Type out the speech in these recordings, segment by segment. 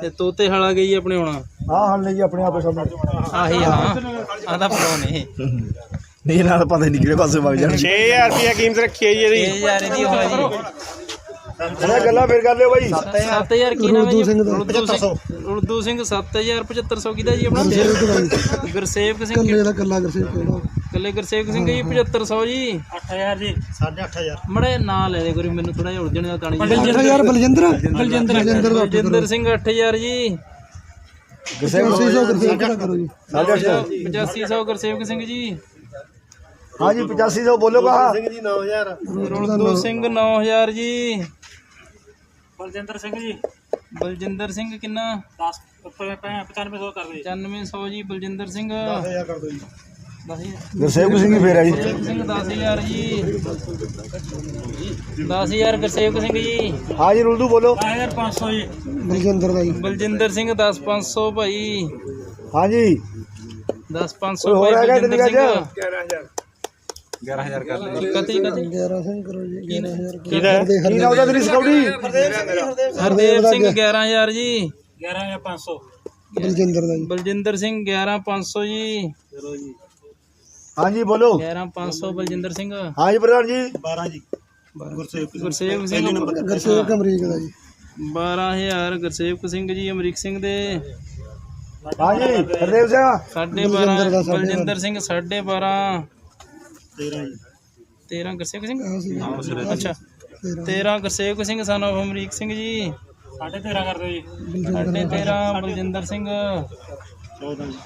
ਤੇ ਤੋਤੇ ਹਲਾ ਗਈ ਆਪਣੇ ਹੁਣ। ਹਾਂ ਹਾਂ ਲਈ ਆਪਣੇ ਆਪੇ ਸਾਹਮਣੇ। ਆਹੀ ਹਾਂ। ਆਦਾ ਪਲੋ ਨੇ ਨਹੀਂ ਨਾਲ ਪਤਾ ਨਹੀਂ ਕਿਹੜੇ ਪਾਸੇ ਵਗ ਜਾਣ 6000 ਰੁਪਏ ਕੀਮਤ ਰੱਖੀ ਹੈ ਜੀ ਇਹਦੀ। ਇਹ ਯਾਰ ਇਹਦੀ ਹੋਇਆ ਜੀ। ਉਹਨਾਂ ਗੱਲਾਂ ਫੇਰ ਕਰ ਲਿਓ ਬਾਈ। 7000 ਕੀ ਨਾਮ ਹੈ ਜੀ? ਉਰਦੂ ਸਿੰਘ। ਉਰਦੂ ਸਿੰਘ 7000 7500 ਕਿਹਦਾ ਜੀ ਆਪਣਾ? ਗੁਰਸੇਵਕ ਸਿੰਘ ਕੱਲੇ ਦਾ ਕੱਲਾ ਕਿਹੜਾ ਕੱਲੇ ਗੁਰਸੇਵਕ ਸਿੰਘ ਜੀ 7500 ਜੀ। 8000 ਜੀ। 8500 ਮੜੇ ਨਾਂ ਲੈ ਦੇ ਗੁਰੂ ਮੈਨੂੰ ਥੋੜਾ ਜਿਹਾ ਉਲਝਣ ਦਾ ਤਾਣੀ 8000 ਬਲਜਿੰਦਰ ਬਲਜਿੰਦਰ? ਬਲਜਿੰਦਰ ਬਲਜਿੰਦਰ ਸਿੰਘ 8000 ਜੀ। 800 ਕਰੋ ਜੀ। 850 8500 ਗੁਰਸੇਵਕ ਸਿੰਘ ਜੀ। ਹਾਂ ਜੀ 8500 ਬੋਲੋ ਕਹਾ। ਉਰਦੂ ਸਿੰਘ 9000 ਜੀ। ਬਲਜਿੰਦਰ ਸਿੰਘ ਜੀ। ਬਲਜਿੰਦਰ ਸਿੰਘ ਕਿੰਨਾ? 10 9500 ਕਰ ਦੇ 9500 ਜੀ ਬਲਜਿੰਦਰ ਸਿੰਘ। 10000 ਕਰ ਦੋ ਜੀ। 10000 ਗੁਰਸੇਵਕ ਸਿੰਘ ਫੇਰ ਆ ਜੀ। ਗੁਰਸੇਵਕ ਸਿੰਘ 10000 ਜੀ। 10000 ਗੁਰਸੇਵਕ ਸਿੰਘ ਜੀ। ਹਾਂ ਜੀ ਰੁਲਦੂ ਬੋਲੋ। 10500 ਜੀ। ਬਲਜਿੰਦਰ ਦਾ ਜੀ। ਬਲਜਿੰਦਰ ਸਿੰਘ 10500 ਭਾਈ। ਹਾਂ ਜੀ। 10500 ਹੋਰ ਭਾਈ ਹੈਗਾ ਬਲਜਿੰਦਰ ਸਿੰਘ। ਅੱਜ? 11000 ਕਰ ਕਤੀ ਕਤੀ? 11000 ਕਰੋ ਜੀ 11000 ਕਿਹਦਾ ਕੀ ਨਾਮ ਉਹਦਾ ਤੇਰੀ ਸਕੌਡੀ ਹਰਦੇਵ ਸਿੰਘ 11000 ਜੀ। 11500 ਬਲਜਿੰਦਰ ਦਾ ਜੀ। ਬਲਜਿੰਦਰ ਸਿੰਘ 11500 ਜੀ ਹਾਂ ਜੀ। ਬੋਲੋ। 11500 ਬਲਜਿੰਦਰ ਸਿੰਘ। ਹਾਂ ਜੀ ਪ੍ਰਧਾਨ ਜੀ। 12 ਜੀ। ਗੁਰਸੇਵਕ ਗੁਰਸੇਵਕ ਸਿੰਘ ਗੁਰਸੇਵਕ ਅਮਰੀਕ ਦਾ ਜੀ। 12000 ਗੁਰਸੇਵਕ ਸਿੰਘ ਜੀ ਅਮਰੀਕ ਸਿੰਘ ਦੇ। ਹਾਂ ਜੀ ਹਰਦੇਵ ਸਿੰਘ। ਸਾਢੇ 12 ਬਲਜਿੰਦਰ ਸਿੰਘ ਸਾਢੇ 12 13 ਜੀ। 13 ਗੁਰਸੇਵਕ ਸਿੰਘ? ਅੱਛਾ। 13 ਗੁਰਸੇਵਕ ਸਿੰਘ ਸਨ of ਅਮਰੀਕ ਸਿੰਘ ਜੀ। 13.5 ਕਰ ਦਿਓ ਜੀ। ਸਾਢੇ 13 ਬਲਜਿੰਦਰ ਸਿੰਘ। 14 ਜੀ।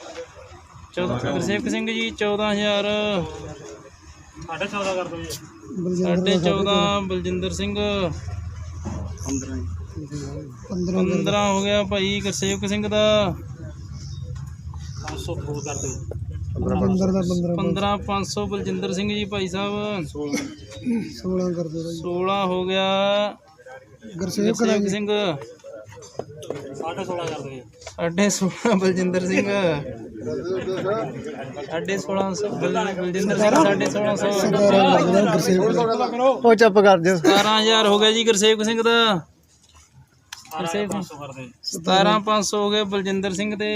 14 ਗੁਰਸੇਵਕ ਸਿੰਘ ਜੀ 14000 14.5 ਕਰ ਦਿਓ ਜੀ। ਸਾਢੇ 14 ਬਲਜਿੰਦਰ ਸਿੰਘ। 15 ਜੀ। 15 ਹੋ ਗਿਆ ਭਾਈ ਗੁਰਸੇਵਕ ਸਿੰਘ ਦਾ। 500 ਫੋਰ ਕਰ ਦਿਓ। 15 ਦਾ 15 15 500 ਬਲਜਿੰਦਰ ਸਿੰਘ ਜੀ ਭਾਈ ਸਾਹਿਬ। 16 ਕਰ ਦੋ 16 ਹੋ ਗਿਆ। ਗੁਰਸੇਵਕ ਸਿੰਘ। 16.5 ਕਰ ਦਿਓ ਸਾਢੇ 16 ਬਲਜਿੰਦਰ ਸਿੰਘ। ਸਾਢੇ 1600 ਬਲਜਿੰਦਰ ਸਿੰਘ ਸਾਢੇ 1600 ਗੁਰਸੇਵਕ ਉਹ ਚੁੱਪ ਕਰ ਦਿਓ 17000 ਹੋ ਗਿਆ ਜੀ ਗੁਰਸੇਵਕ ਸਿੰਘ ਦਾ। ਗੁਰਸੇਵਕ 500 ਕਰ ਦਿਓ ਜੀ 17500 ਹੋ ਗਿਆ ਬਲਜਿੰਦਰ ਸਿੰਘ ਦੇ।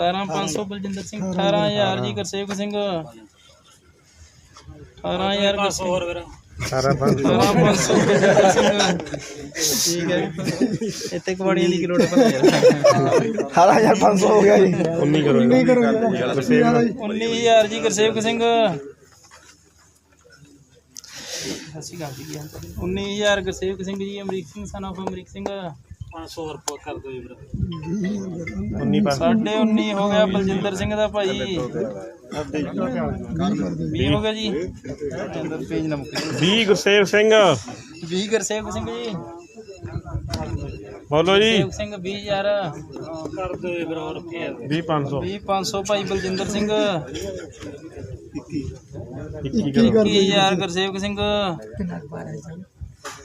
17500 ਬਲਜਿੰਦਰ ਸਿੰਘ 18000 ਜੀ ਗੁਰਸੇਵਕ ਸਿੰਘ। 18000 ਗੁਰਸੇਵਕ ਹੋਰ ਵੀਰ 18500 ਬਲਜਿੰਦਰ ਸਿੰਘ ਠੀਕ ਹੈ। ਇੱਥੇ ਕਵਾੜੀਆਂ ਦੀ ਕਿਲੋਟ ਪਤਾ ਯਾਰ 18500 ਹੋ ਗਿਆ ਜੀ। 19 ਕਰੋ 19 ਕਰੋ 19000 ਜੀ ਗੁਰਸੇਵਕ ਸਿੰਘ। ਅਸੀਂ ਗੱਲ ਕੀ 19000 ਗੁਰਸੇਵਕ ਸਿੰਘ ਜੀ ਅਮਰੀਕ ਸਿੰਘ ਸਨ of ਅਮਰੀਕ ਸਿੰਘ। 500 ਹੋਰ ਕਰ ਦਿਓ ਜੀ ਵੀਰ। ਸਾਢੇ 19 ਹੋ ਗਿਆ ਬਲਜਿੰਦਰ ਸਿੰਘ ਦਾ ਭਾਈ। 20 ਹੋ। ਗਿਆ ਜੀ। ਅੰਦਰ ਪੇਜ ਨਾ ਮੁੱਕ 20 ਗੁਰਸੇਵ ਸਿੰਘ। 20 ਗੁਰਸੇਵਕ ਸਿੰਘ ਜੀ। ਬੋਲੋ ਜੀ। ਗੁਰਸੇਵਕ ਸਿੰਘ 20000 ਕਰ ਦਿਓ ਜੀ ਵੀਰ ਹੋਰ ਕੀ 20 500 20 500 ਭਾਈ ਬਲਜਿੰਦਰ ਸਿੰਘ। 21 ਕਰੋ 21000 ਗੁਰਸੇਵਕ ਸਿੰਘ।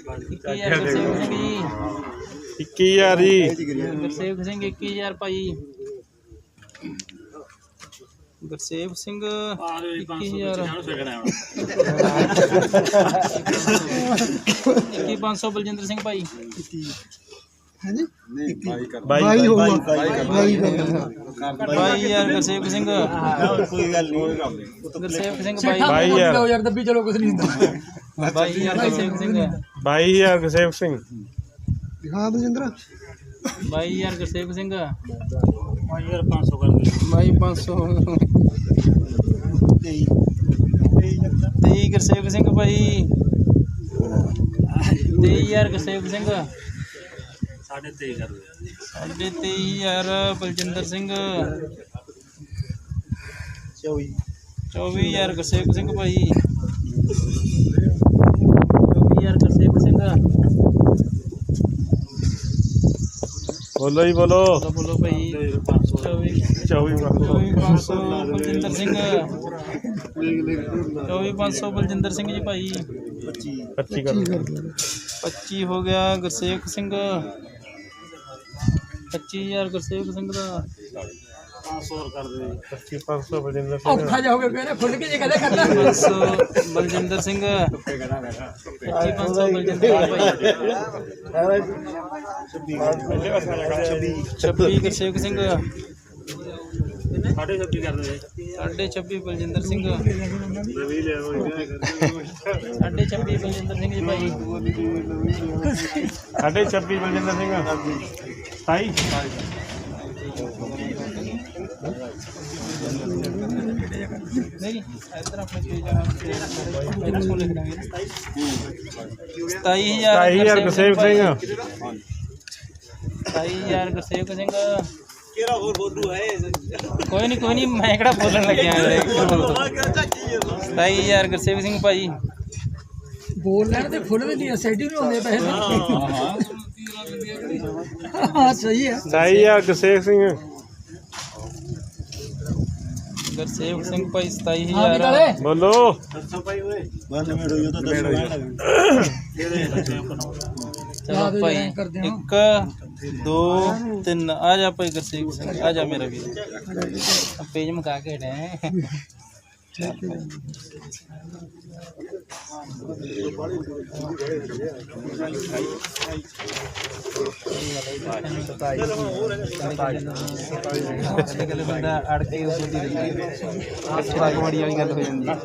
21000 ਗੁਰਸੇਵਕ ਸਿੰਘ ਜੀ। 21000 ਜੀ। ਗੁਰਸੇਵਕ ਸਿੰਘ 21000 ਭਾਈ। ਗੁਰਸੇਵਕ ਸਿੰਘ 21000 21500 ਬਲਜਿੰਦਰ ਸਿੰਘ ਭਾਈ। ਹਾਂਜੀ? ਬਾਈ ਹੋ ਗਿਆ 22000 ਗੁਰਸੇਵਕ ਸਿੰਘ। ਗੁਰਸੇਵਕ ਸਿੰਘ ਭਾਈ 22000 ਯਾਰ ਦੱਬੀ ਚਲੋ ਕੁਝ ਨਹੀਂ ਹੁੰਦਾ। 22000 ਗੁਰਸੇਵਕ ਸਿੰਘ। 22000 ਗੁਰਸੇਵ ਸਿੰਘ। ਹਾਂ ਬਲਜਿੰਦਰ 22000 ਗੁਰਸੇਵਕ ਸਿੰਘ 500 ਕਰ ਦਿਓ ਬਾਈ 500 ਤੇਈ ਗੁਰਸੇਵਕ ਸਿੰਘ ਭਾਈ 23000 ਗੁਰਸੇਵਕ ਸਿੰਘ ਸਾਢੇ 23 ਕਰ ਦਿਓ ਸਾਢੇ 23000 ਬਲਜਿੰਦਰ ਸਿੰਘ 24 24000 ਗੁਰਸੇਵਕ ਸਿੰਘ ਭਾਈ 24000 ਗੁਰਸੇਵਕ ਸਿੰਘ ਬੋਲੋ ਜੀ ਬੋਲੋ। ਬੋਲੋ ਭਾਈ। 24 24 500 ਬਲਜਿੰਦਰ ਸਿੰਘ। 24500 ਬਲਜਿੰਦਰ ਸਿੰਘ ਜੀ ਭਾਈ। 25 ਕਰ ਦਿਓ 25 ਹੋ ਗਿਆ ਗੁਰਸੇਵਕ ਸਿੰਘ। 25000 ਗੁਰਸੇਵਕ ਸਿੰਘ ਦਾ। 500 ਹੋਰ ਕਰ ਦਿਓ ਜੀ 2500 ਬਲਜਿੰਦਰ ਔਖਾ ਜਾ ਹੋ ਗਿਆ ਕਹਿੰਦਾ ਖੁੱਲ ਕੇ ਜੇ ਕਦੇ ਕਰਨਾ 500 ਬਲਜਿੰਦਰ ਸਿੰਘ 2500 ਬਲਜਿੰਦਰ ਸਿੰਘ ਭਾਈ 26 ਗੁਰਸੇਵਕ ਸਿੰਘ ਸਾਢੇ 26 ਕਰ ਦਿਓ ਜੀ ਸਾਢੇ 26 ਬਲਜਿੰਦਰ ਸਿੰਘ ਰਵੀ ਲੈ ਆਓ ਸਾਢੇ 26 ਬਲਜਿੰਦਰ ਸਿੰਘ ਜੀ ਭਾਈ ਸਾਢੇ 26 ਬਲਜਿੰਦਰ ਸਿੰਘ 27 ਨਹੀਂ ਇਧਰ ਆਪਣੇ ਪੇਜ ਆ ਕਿਹਨਾਂ ਕੋਲ ਲਿਖ ਦਾਂਗੇ 27000 27000 ਗੁਰਸੇਵਕ ਸਿੰਘ। 27000 ਗੁਰਸੇਵਕ ਸਿੰਘ। ਕਿਹੜਾ ਹੋਰ ਬੋਲੂ ਹੈ ਕੋਈ ਨਹੀਂ ਕੋਈ ਨਹੀਂ ਮੈਂ ਕਿਹੜਾ ਬੋਲਣ ਲੱਗਿਆ 27000 ਗੁਰਸੇਵਕ ਸਿੰਘ ਭਾਈ ਬੋਲ ਲੈਣ ਤੇ ਫੁੱਲ ਵੀ ਨਹੀਂ ਸੈਡੀ ਵੀ ਹੁੰਦੇ ਪੈਸੇ। ਹਾਂ ਸਹੀ ਹੈ 27000 ਗੁਰਸੇਵਕ ਸਿੰਘ। ਗੁਰਸੇਵਕ ਸਿੰਘ ਭਾਈ ਹਾਂ ਵੀ 27000 ਨਾਲੇ ਬੋਲੋ। ਚਲੋ ਦੇ ਭਾਈ ਐਂ ਕਰਦੇ ਹਾਂ। 1 2 3 ਆ ਜਾ ਭਾਈ ਗੁਰਸੇਵਕ ਸਿੰਘ ਆ ਜਾ ਮੇਰਾ ਵੀਰ। ਪੇਜ ਮਕਾ ਕੇ ਹਟੇ ਬੰਦਾ ਅੜ ਕੇ ਉਸ ਦੀ ਬੜੀ ਵਾਲੀ ਗੱਲ ਹੋ ਜਾਂਦੀ ਹੈ